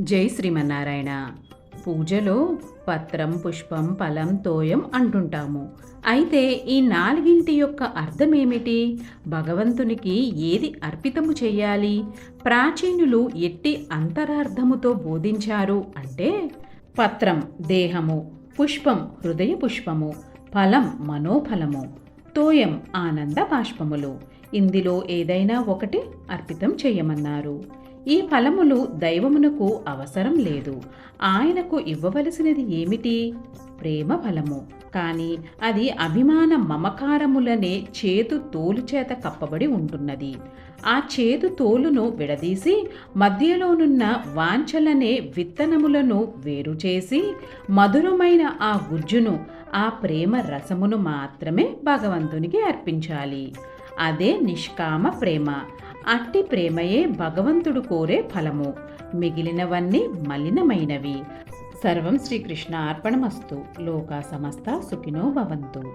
జై శ్రీమన్నారాయణ. పూజలో పత్రం పుష్పం ఫలం తోయం అంటుంటాము. అయితే ఈ నాలుగింటి యొక్క అర్థమేమిటి? భగవంతునికి ఏది అర్పితము చేయాలి? ప్రాచీనులు ఎట్టి అంతరార్థముతో బోధించారు అంటే పత్రం దేహము పుష్పం హృదయ పుష్పము ఫలం మనోఫలము. తోయం ఆనంద బాష్పములు. ఇందులో ఏదైనా ఒకటి అర్పితం చేయమన్నారు. ఈ ఫలములు దైవమునకు అవసరం లేదు. ఆయనకు ఇవ్వవలసినది ఏమిటి? ప్రేమ ఫలము. కానీ అది అభిమాన మమకారములనే చేతు తోలు చేత కప్పబడి ఉంటున్నది. ఆ చేతు తోలును విడదీసి మధ్యలోనున్న వాంఛలనే విత్తనములను వేరు చేసి మధురమైన ఆ గుజ్జును ఆ ప్రేమ రసమును మాత్రమే భగవంతునికి అర్పించాలి. అదే నిష్కామ ప్రేమ. అట్టి ప్రేమయే భగవంతుడు కోరే ఫలము. మిగిలినవన్నీ మలినమైనవి. సర్వం శ్రీకృష్ణ అర్పణమస్తు లోకా సమస్త సుఖినో భవంతు.